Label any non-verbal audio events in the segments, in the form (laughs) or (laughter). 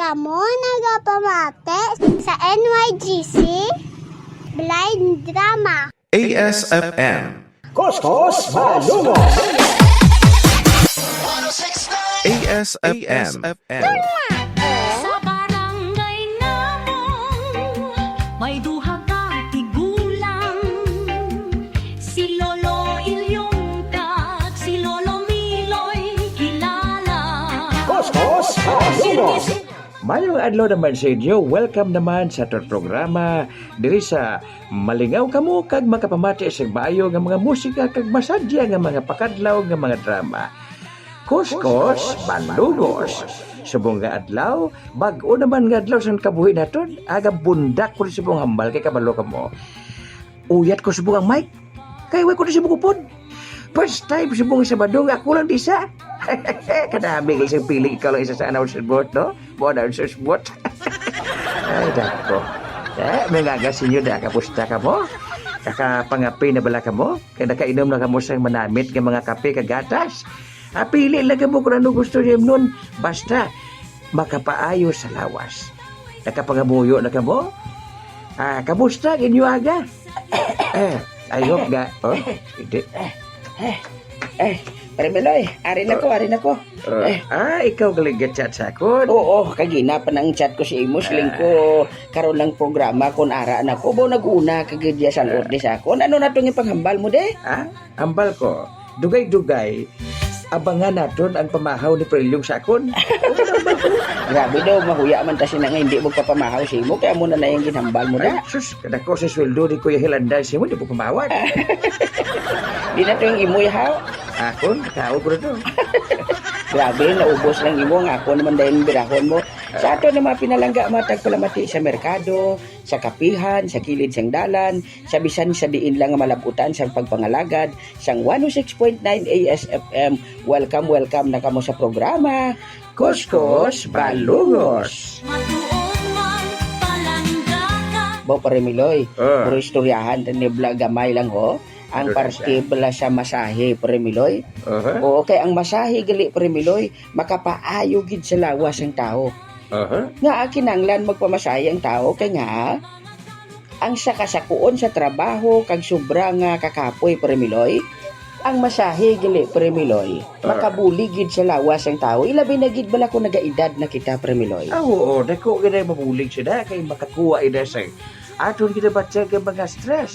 Kamo nagapamate sa NYGC Blind Drama. ASFM. Kuskus Malungo. ASFM. Sa barangay namong may duha ka tigulang Si Lolo Ilyong kag si Lolo Miloy kilala Kuskus Malungo. Mayong adlaw naman sa inyo, welcome naman sa aton programa diri sa Malingaw kamo kag makapamati sa bayo nga mga musika kag masadya nga mga pakadlaw nga mga drama. Kuskus Balugos. Subong nga adlaw, bag-o naman nga adlaw sa kabuhi naton, aga bundak ko subong hambal kay kabalo ka mo. Uyat ko subong ang mic. Kay way ko subong upod. First time subong sa badong ako lang isa. (laughs) Kadami kay isang pili ikaw lang isa sa announcer board, no? Mo announcer's board. (laughs) Ay, dako. Eh, may ngagasin nyo na, kapusta ka mo? Kakapangapi na bala ka mo? Kaya nakainom na ka mo sa manamit ng mga kape kagatas? Ah, pili lang ka mo kung ano gusto niyo nun. Basta, makapaayo sa lawas. Nakapangamuyo na ka mo? Ah, kamusta inyo aga? (coughs) eh, I hope nga. Oh, hindi. Eh, Parmeloy, ari na ko, ari na ko. Eh, ah, ikaw galing chat sa ako. Oo, kagina pa ng chat ko si Amos, ling ko karon lang programa kon ara na ko. Bo naguna kagidya sa lord sa ako. Ano na itong ipanghambal mo de? Ah, ambal ko. Dugay-dugay, abangan naton ang pamahaw ni Prelyong Sakon. (laughs) Grabe daw, mahuya man ta siya nga hindi mo papamahaw si mo. Kaya mo na yung ginhambal mo Ay, na. sus, kada ko sa sweldo ni Kuya Hilanday siya mo, di po pamawad. (laughs) Di na ito yung imoy haw. Akon, kao ko na to. (laughs) Grabe, naubos lang imo nga ako naman dahil birahon mo. Sa ato na mga pinalangga matag palamati sa merkado, sa kapihan, sa kilid sang dalan, sa bisan sa diin lang malabutan sa pagpangalagad, sang 106.9 ASFM. Welcome, welcome na kamo sa programa. Palangga ka Bo Paremiloy, Ah. puro istoryahan ni vlog gamay lang ho. Ang bala sa masahe Paremiloy. Aha, Oo, kay ang masahe gali Paremiloy, makapaayo gid sa lawas ang tao. Aha. nga kinanglan magpamasahe ang tao kay nga ang sakasakuon sa trabaho kag sobra nga kakapoy premiloy ang masahe gali premiloy makabuligid sa lawas ang tao. Ilabi na gid bala ko nagaedad na kita premiloy Ah, oo, dako gina mabulig siya na, kay makakuha ina sa aton kita ba siya ng mga stress.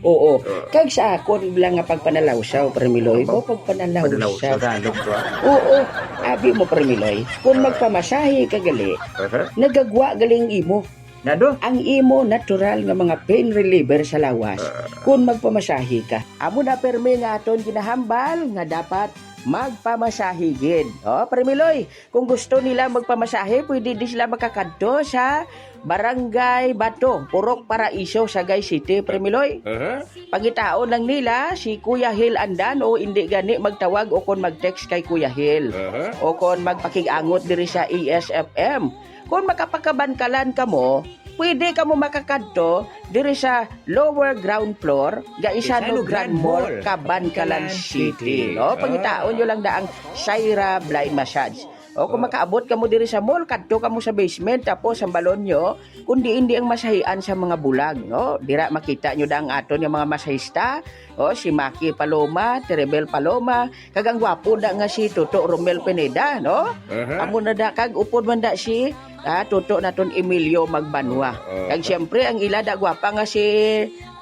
oo kag sa akon bilang nga pagpanalawsaw premiloy mo Padalaw sa pagpanalawsaw dalong to. ah. oo abi mo premiloy kung magpamasahe ka gali Aha. nagagwa galing imo Nado? ang imo natural nga mga pain reliever sa lawas kung magpamasahe ka. Amo na permi nga aton ginahambal nga dapat magpamasahigid. O, Premiloy, kung gusto nila magpamasahe, pwede di sila makakadto sa Barangay Bato, Purok Paraiso, Sagay City, Premiloy. Aha. Pagitaon lang nila si Kuya Hill Andan o hindi gani magtawag o kon mag-text kay Kuya Hill Aha. o kon magpakigangot diri sa ESFM. Kung makapakabankalan ka mo, pwede ka mo makakadto diri sa lower ground floor ga Isano Grand Mall, Kabankalan City. No, pangitaon nyo lang daang Shaira Blind Massage. O kung makaabot ka mo diri sa mall, kadto ka mo sa basement tapos ang balon nyo, kundi hindi ang masahian sa mga bulag, no? Dira makita nyo daang aton yung mga masahista, o si Maki Paloma, Terebel Paloma, kagang gwapo da nga si Toto Romel Pineda, no? Aha. Amo na da kag upod man da si ah, Toto naton Emilio Magbanwa. Kag siyempre ang ila da gwapa nga si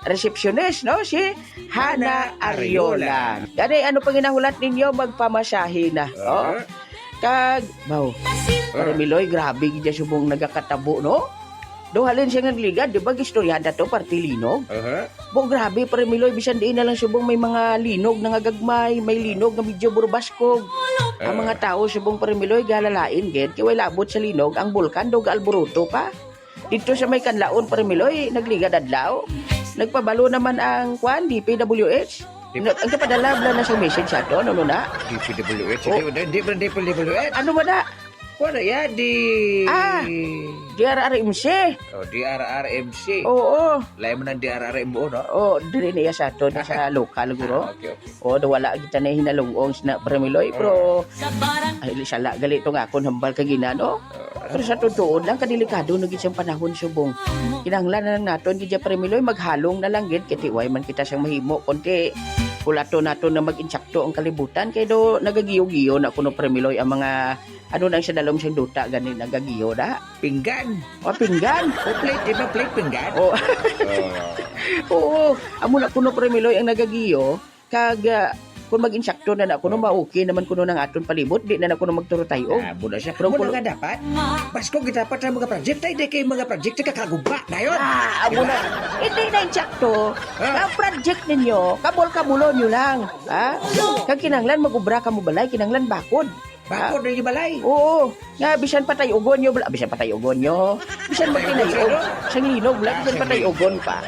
receptionist no si Hana Ariola. Gani ano pang ginahulat ninyo magpamasahe na. Oh. Kag baw. Para Miloy grabe gid siya subong nagakatabo no. Duhalin siya ng ligad, di ba? Gistorya na to, parti linog. Aha. Bo, grabe, para Miloy, bisan diin na lang subong may mga linog na gagmay, may linog na medyo burbaskog. Ang mga tao subong para Miloy, galalain, ged, kaya wala labot sa linog, ang bulkan daw gaalburuto pa. Dito sa may kanlaon para Miloy, nagligad adlaw. Nagpabalo naman ang kwan, DPWH. Ang ang kapadala bla na sa message sa ato, ano na? DPWH. Oh. Hindi ba DPWH? Ano ba na? Wala ya, di... Ah. DRRMC. Oh, DRRMC. Oo. Lain mo ng DRRMO, no? Oh, diri niya sa aton sa lokal (laughs) guro. Ah, okay, okay. O do wala kita na hinalungong na Premiloy pero barang ay sala galito nga akon hambal ka ginano. Pero sa totoo lang kadelikado na siyang panahon subong. Kinahanglan na lang naton gid Premiloy maghalong na lang gid kiti way man kita siyang mahimo konti kulato nato na mag-insakto ang kalibutan kay do nagagiyo-giyo na kuno Premiloy ang mga ano nang sa dalom siyang duta gani nagagiyo da. Pinggan. O pinggan. (laughs) O plate, di ba plate pinggan? O Oh. (laughs) Oo, amo na kuno Premiloy ang nagagiyo kag kung mag-insakto na na kuno maoki naman kuno ng aton palibot di na na kuno magturo tayo. Ah, muna siya. Pero kung- nga dapat. Basko kita dapat ng mga project. Ay, di kayo mga project. Kakaguba na yun. Ah, amo na. Hindi na insakto. Ah. Ang project ninyo, kabol-kabulo nyo lang. Ha? Kag kinanglan magubra ka mo balay, kinanglan bakod. Bakod na yung balay. Oo, nga bisan patay ugon nyo, bisan patay ugon nyo, bisan magkinayog, sang linog, bala, bisan patay ugon pa.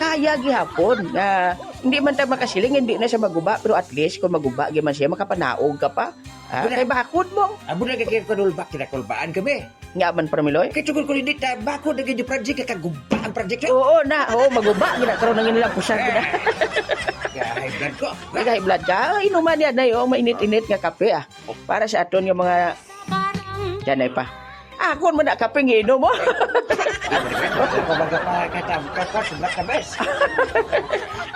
Kaya gihapon na hindi man tayo makasiling, hindi na siya maguba, pero at least kung maguba, giman siya, makapanaog ka pa. Wala. Kay bakod mo. Amo na kaya kanulbak. Kinakulbaan kami. Nga man, Pramiloy. Kaya tugol ko hindi ta bakod na yung project. Kakaguba ang project. Oo na, oo, maguba, ginakaroon na nilang pusan ko na. Kaya high blood ko. High blood ka, Ah, inuman yan na yung mainit-init nga kape ah. Para sa aton yung mga, parang yan ay pa. Ako mo na kape nginom mo. (laughs)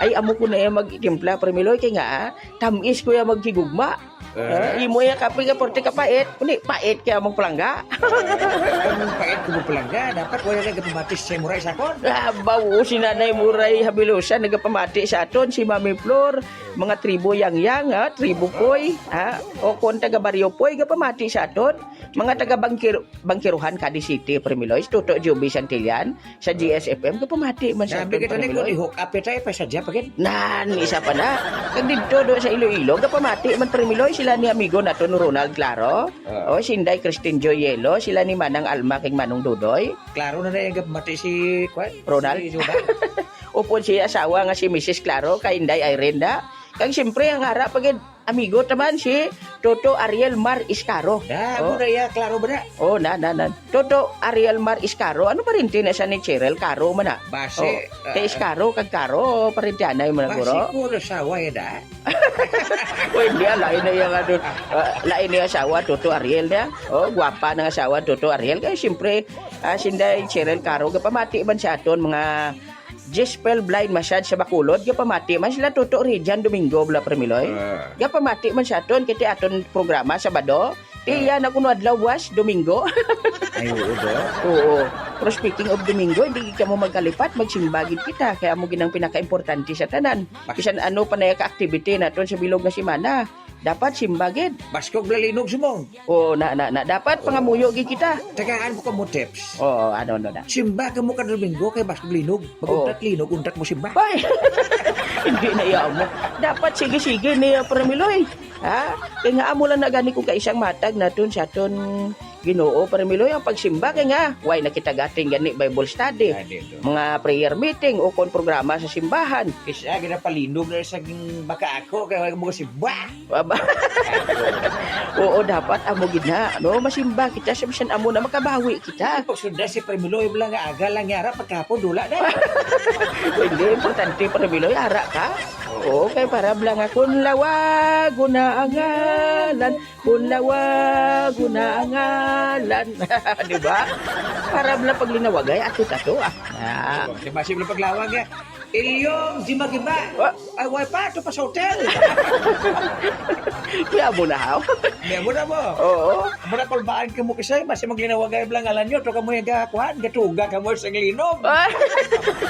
Ay amo ko na yung magtimpla Pramiloy kay nga ah, tamis ko yung magkigugma. Uh, imo ya kape ka porte ka pait. Kundi pait kaya mong palangga. Kung pait ko mo palangga. Dapat wala na kapamatis sa muray sa kon. Ah, bawo si Nanay Muray Habilosa nagapamati sa aton si Mami Flor, mga tribo yang yang ha, tribo Poy, ha, o kon taga Barrio Poy gapamati sa aton, mga taga Bangkir Bangkiruhan Cadi City Premiloy, Tuto Juby Santillan sa GSFM gapamati man sa Sabi kita na kung i-hook up tayo pa sa dyan. Pagin. Nan, isa pa na. Kag dito do sa Iloilo, gapamati man Premiloy sila ni amigo nato ni Ronald Claro, Ah. o Sinday Christine Joyelo, sila ni Manang Alma kay Manong Dudoy, Klaro na na yung kapamati si... Kwan? Ronald? Si. (laughs) Upon siya asawa nga si Mrs. Claro kay Inday Irene da. Kag siyempre ang harap pagid amigo taman si Toto Ariel Mar Iscaro. Na, Oh. na ya, klaro ba na? Oh, na na na. Toto Ariel Mar Iscaro. Ano pa rin tinasa ni Cheryl Caro man na? Base, Oh, kay Iscaro kag Caro pa rin tiyanay mo na Base guro. ko na sawa ya da. O hindi ah, lain na yung ano, ah, lain na yung asawa Toto Ariel niya. Oh, gwapa ng asawa Toto Ariel. Kaya siyempre, ah, sinday Cheryl Caro gapamati man sa aton mga Jespel Blind Massage sa Bacolod, gapamati man sila Toto Rijan Domingo bla Premiloy. Ah. Gapamati man sa aton kiti aton programa Sabado. Tiya na kuno adlaw was Domingo. (laughs) Ay, oo do. Oo. Pero speaking of Domingo, hindi ka mo magkalipat, magsimbagid kita. Kaya mo ginang pinaka-importante sa tanan. Bisan ano pa na ka-activity naton sa bilog na simana. Dapat simbagid. Baskog lalinog sumong. Oo, na, na, na. Dapat pangamuyo gi kita. Tagaan ko ka mo tips. Oo, ano, ano na. Simba ka mo ka Domingo kay baskog linog. Mag-untat linog, untat mo simba. Ay! (laughs) Hindi na iya mo. Dapat sige-sige ni uh, Paramiloy. Ha? Kaya nga amo lang na gani kung kaisang matag naton sa aton Ginoo Paramiloy ang pagsimba kay nga why nakita gating gani Bible study. Ah. Mga prayer meeting o kon programa sa simbahan. Isa, gina palinog na sa baka ako kaya mo simba. Aba. Oo, dapat amo gid na. No, masimba kita sa bisan amo na makabawi kita. Pagsunda si Premiloy lang nga aga lang yara pagkapon dula na. (laughs) Hindi, importante Paramiloy, ara ka. Oo, kay para blang akong lawa, guna ang ngalan, kung lawa, guna ang ngalan. (laughs) Di ba? Para blang paglinawagay, ato-tato ah. Ah. Masip lang paglawag ya. Ilyong, di magiba. Ah, Ay, why pa? Ito pa sa hotel. (laughs) Kaya mo na haw. May mo na mo. Oo. Muna kulbaan ka mo kasi, basta maglinawagay lang alam nyo, to ka mo yung gakuhan, gatuga ka mo sa linog. Ah.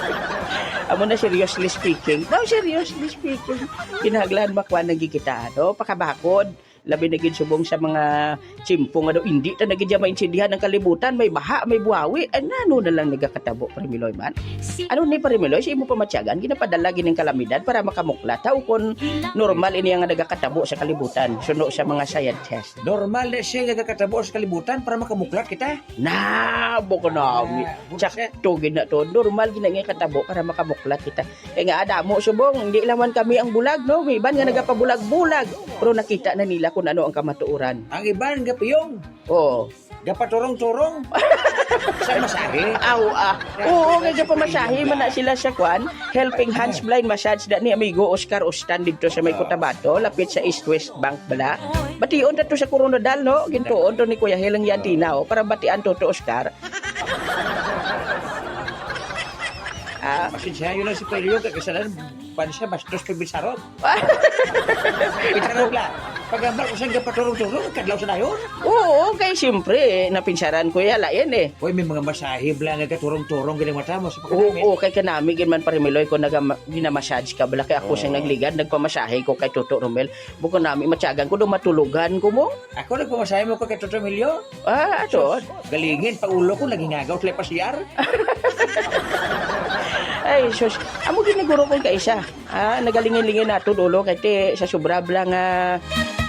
(laughs) Amo na seriously speaking. No, seriously speaking. Kinahaglan makwan nagi kita, no? Pakabakod. Labi na gid subong sa mga simpong ano hindi ta nagid maintindihan ng kalibutan. May baha may buhawi. Ay nano na lang nagakatabo Premiloy man. Si ano ni Premiloy? Sa imo pamatyagan. Ginapadala gining kalamidad para makamukla. Ta ukon normal ini ang nagakatabo sa kalibutan. Suno sa mga scientists Normal na siya nagkakatabo sa kalibutan para makamuklat kita. na boko na Sakto gid na to. Normal gid na nga katabo para makamuklat kita. Kaya nga adamo subong. Hindi laman kami ang bulag no. May iban nga nagapabulag-bulag. Pero nakita na nila kung ano ang kamatuoran. Ang iban gapiyong. Oh, Gapaturong-turong. (laughs) Sa masahe. Aw, ah. Oo, nga pa masahe man na sila sa kwan. Helping Hands Blind Massage da ni amigo Oscar Ostan dito sa may Cotabato, lapit sa East West Bank bala. Bation na to sa Coronadal, no? Gintuon to ni Kuya Helang yan tinaw para batian to to Oscar. (laughs) Ah, Pasensya yun lang si Pelio, kakasalan, pan siya, bastos kay Bisarot. (laughs) Itarong la. Pagambal ko sa gapaturong-turong, kadlaw sa dayon. oo, kay siyempre, napinsaran ko yan, layan eh. Uy, may mga masahe bla nga katurong-turong galing mata mo sa Oo, pagkadami. oo, kay kanami, man parimiloy ko naga ginamassage ka bala kay ako siyang nagligad, nagpamasahe ko kay Toto Romel. Buko nami matyagan ko do matulugan ko mo. Ako nagpamasahe mo ko kay Toto Emilio. Ah, ato. Galingin, pa ulo ko, naging agaw, tlay pasiyar. (laughs) Ay, sus, amo giniguro ko kay isa. Ah, nagalingin-lingin nato dulo kay te sa sobra bla nga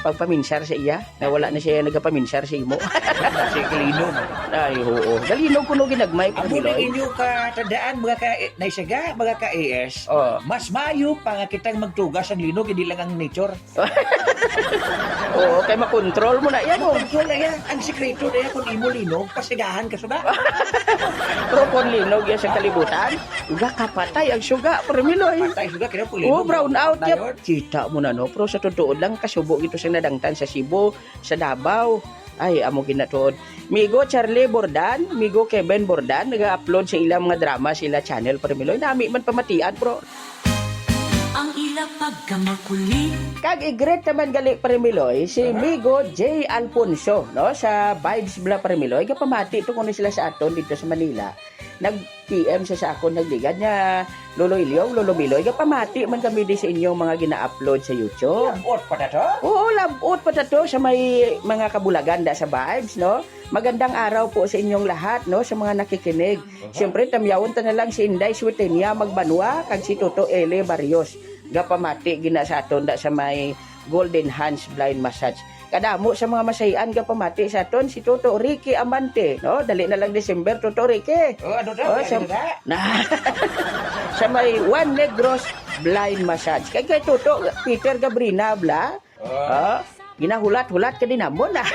pagpaminsar sa iya. Nawala na siya nagapaminsar sa imo. (laughs) si Kalinom. Ay, oo. Galino ko no ginagmay pa Amo na Miloy. inyo ka tandaan, mga ka naisaga, mga ka AS. Oh. Mas mayo pa nga kitang magtugas ang linog, hindi lang ang nature. (laughs) Oo, kay makontrol mo na yan. Oh. control na yan. Ang sekreto na yan, kung imo linog, pasigahan ka suga. (laughs) Pero kung linog yan sa kalibutan, uga kapatay ang suga, Miloy. Patay suga, kaya po Oh, linog. brown out. Kita mo na no, pero sa totoo lang kasubo ito sa nadangtan sa Cebu, sa Davao. Ay, amo ginatuod. Migo Charlie Bordan, Migo Kevin Bordan, nag-upload sa ilang mga drama sila channel para Miloy. Nami man pamatian, bro. Ang ila pagkamakulit Kag i-great naman gali para Miloy, si Migo J. Alfonso, no? Sa Vibes Bla para Miloy. Kapamati ito kung sila sa aton dito sa Manila. Nag-PM siya sa ako, nagligad niya, Lolo Ilyong, Lolo Miloy. Kapamati man kami di sa inyong mga gina-upload sa YouTube. Ot pa na to. Oo, labot pa to sa may mga kabulagan da sa vibes, no? Magandang araw po sa inyong lahat, no? Sa mga nakikinig. Siyempre, tamyawon ta na lang si Inday Suetenia Magbanwa, kag si Toto Ele Barrios. Gapamati gina sa aton da sa may Golden Hands Blind Massage. Kadamo sa mga masayan gapamati sa aton si Toto Ricky Amante, no? Dali na lang December, Toto Ricky. Oh, ano daw? Oh, ano sa, daw? na, (laughs) sa may One Negros Blind Massage. Kay kay Toto, Peter Gabrina, bla. Ah, ginahulat-hulat ka din mo na.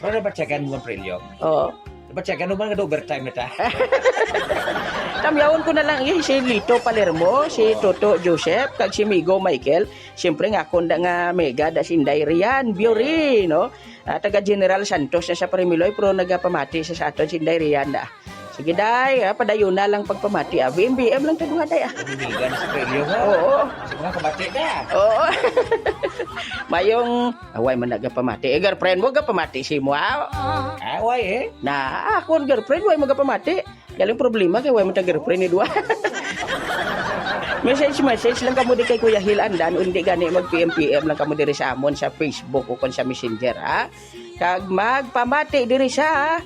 Pero nabatsagan mo ang prelyo. oh. Nabatsagan mo ba nga overtime na ta? (laughs) Tamyawon ko na lang eh, si Lito Palermo, si Toto Joseph, kag si Migo Michael. Siyempre nga, kunda nga mega da si Rian, Biori, no? Ah, taga General Santos na sa Parimiloy, pero nagapamati sa sa aton si Rian da. Sige day, ah, padayon na lang pagpamati. Ah, BMBM lang taduha day. Ah. Humigan sa prelyo mo. Oo. Sa mga kabati na. Oo. (laughs) Mayong, away man nagapamati. Eh, girlfriend mo, gapamati si mo. ah. Away eh. Na, ako, girlfriend, way mo gapamati. Galing problema kay way mo ta girlfriend ni Dua. (laughs) message message lang kamo di kay Kuya Hil Andan undi gani mag PM PM lang kamo diri sa amon sa Facebook o kon sa Messenger ha. Kag magpamati diri sa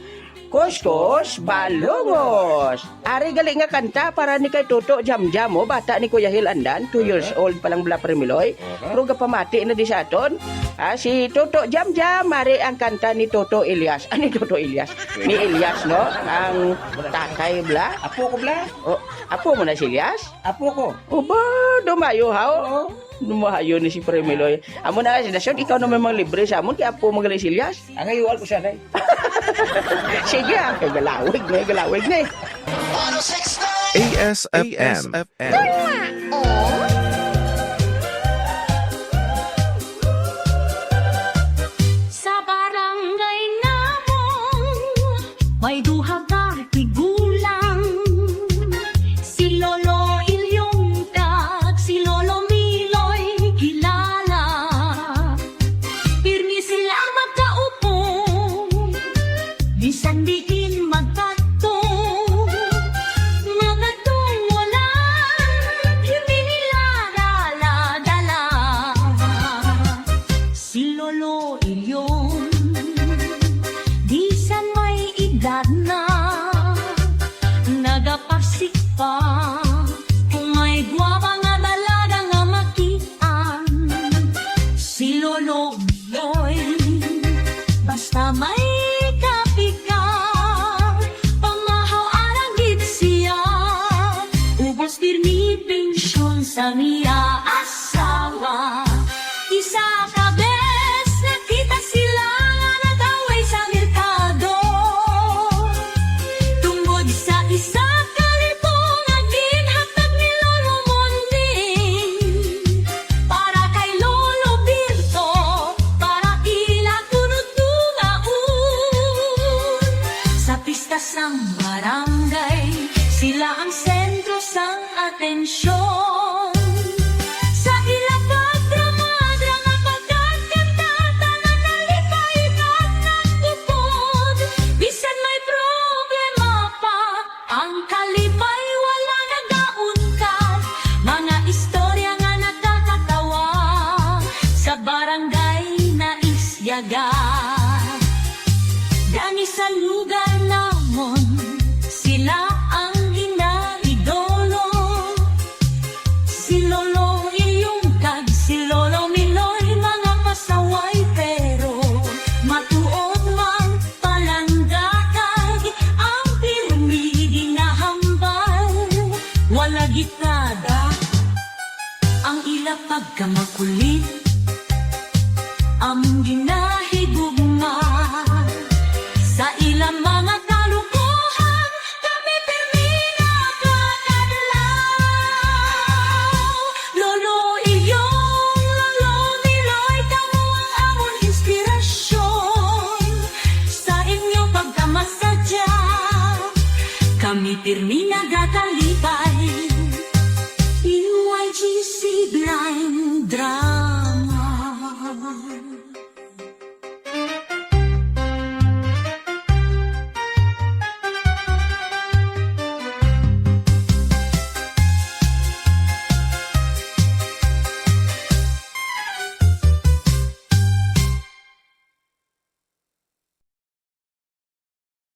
Kuskus Balungos. Ari gali nga kanta para ni kay Toto Jam Jam mo bata ni Kuya Hil Andan, 2 years old pa lang bala Premiloy. Pero gapamati na di sa aton. Ah, si Toto Jam Jam, mari ang kanta ni Toto Elias. Ano ni Toto Elias? Ni Elias, no? Ang tatay bla. Apo ko bla. O, apo mo na si Elias? Apo ko. O ba, dumayo ha? Dumayo ni si Premiloy. Amo na si Dasyon, ikaw naman mga libre sa amon, kaya apo mo gali si Elias. Ang ayuwal ko siya day. (laughs) Sige, ah, kay galawig na, galawig na eh. ASFM. Sa 上 Huwag ka makulit Ang ginahigugma. Sa ilang mga kalukuhan Kami pirmina kakadlaw Lolo iyong lolo niloy Kamu ang amon inspirasyon. Sa inyo pagkamasadya Kami pirmina gakalipay GC Blind Drama.